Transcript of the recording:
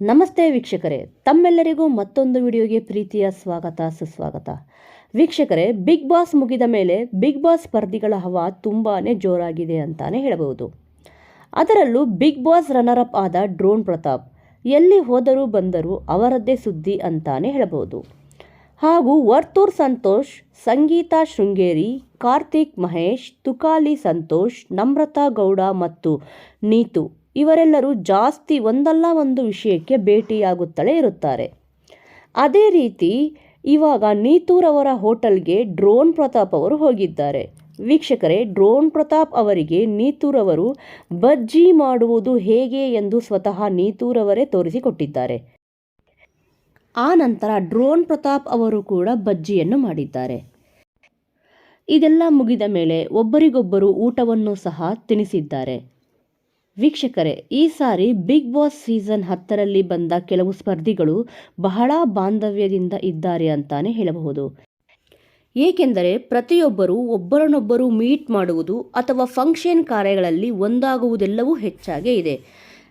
ನಮಸ್ತೆ ವೀಕ್ಷಕರೇ, ತಮ್ಮೆಲ್ಲರಿಗೂ ಮತ್ತೊಂದು ವಿಡಿಯೋಗೆ ಪ್ರೀತಿಯ ಸ್ವಾಗತ, ಸುಸ್ವಾಗತ. ವೀಕ್ಷಕರೇ, ಬಿಗ್ ಬಾಸ್ ಮುಗಿದ ಮೇಲೆ ಬಿಗ್ ಬಾಸ್ ಸ್ಪರ್ಧಿಗಳ ಹವಾ ತುಂಬಾ ಜೋರಾಗಿದೆ ಅಂತಾನೆ ಹೇಳಬಹುದು. ಅದರಲ್ಲೂ ಬಿಗ್ ಬಾಸ್ ರನ್ನರ್ ಅಪ್ ಆದ ಡ್ರೋನ್ ಪ್ರತಾಪ್ ಎಲ್ಲಿ ಹೋದರೂ ಬಂದರೂ ಅವರದ್ದೇ ಸುದ್ದಿ ಅಂತಾನೆ ಹೇಳಬಹುದು. ಹಾಗೂ ವರ್ತೂರ್ ಸಂತೋಷ್, ಸಂಗೀತಾ ಶೃಂಗೇರಿ, ಕಾರ್ತಿಕ್ ಮಹೇಶ್, ತುಕಾಲಿ ಸಂತೋಷ್, ನಮ್ರತಾ ಗೌಡ ಮತ್ತು ನೀತು ಇವರೆಲ್ಲರೂ ಜಾಸ್ತಿ ಒಂದಲ್ಲ ಒಂದು ವಿಷಯಕ್ಕೆ ಭೇಟಿಯಾಗುತ್ತಲೇ ಇರುತ್ತಾರೆ. ಅದೇ ರೀತಿ, ಇವಾಗ ನೀತೂರವರ ಹೋಟೆಲ್ಗೆ ಡ್ರೋನ್ ಪ್ರತಾಪ್ ಅವರು ಹೋಗಿದ್ದಾರೆ. ವೀಕ್ಷಕರೇ, ಡ್ರೋನ್ ಪ್ರತಾಪ್ ಅವರಿಗೆ ನೀತೂರವರು ಬಜ್ಜಿ ಮಾಡುವುದು ಹೇಗೆ ಎಂದು ಸ್ವತಃ ನೀತೂರವರೇ ತೋರಿಸಿಕೊಟ್ಟಿದ್ದಾರೆ. ಆ ನಂತರ ಡ್ರೋನ್ ಪ್ರತಾಪ್ ಅವರು ಕೂಡ ಬಜ್ಜಿಯನ್ನು ಮಾಡಿದ್ದಾರೆ. ಇದೆಲ್ಲ ಮುಗಿದ ಮೇಲೆ ಒಬ್ಬರಿಗೊಬ್ಬರು ಊಟವನ್ನು ಸಹ ತಿನ್ನಿಸಿದ್ದಾರೆ ವೀಕ್ಷಕರೇ, ಈ ಸಾರಿ ಬಿಗ್ ಬಾಸ್ ಸೀಸನ್ ಹತ್ತರಲ್ಲಿ ಬಂದ ಕೆಲವು ಸ್ಪರ್ಧಿಗಳು ಬಹಳ ಬಾಂಧವ್ಯದಿಂದ ಇದ್ದಾರೆ ಅಂತಾನೆ ಹೇಳಬಹುದು. ಏಕೆಂದರೆ ಪ್ರತಿಯೊಬ್ಬರು ಒಬ್ಬರನ್ನೊಬ್ಬರು ಮೀಟ್ ಮಾಡುವುದು ಅಥವಾ ಫಂಕ್ಷನ್ ಕಾರ್ಯಗಳಲ್ಲಿ ಒಂದಾಗುವುದೆಲ್ಲವೂ ಹೆಚ್ಚಾಗೇ ಇದೆ.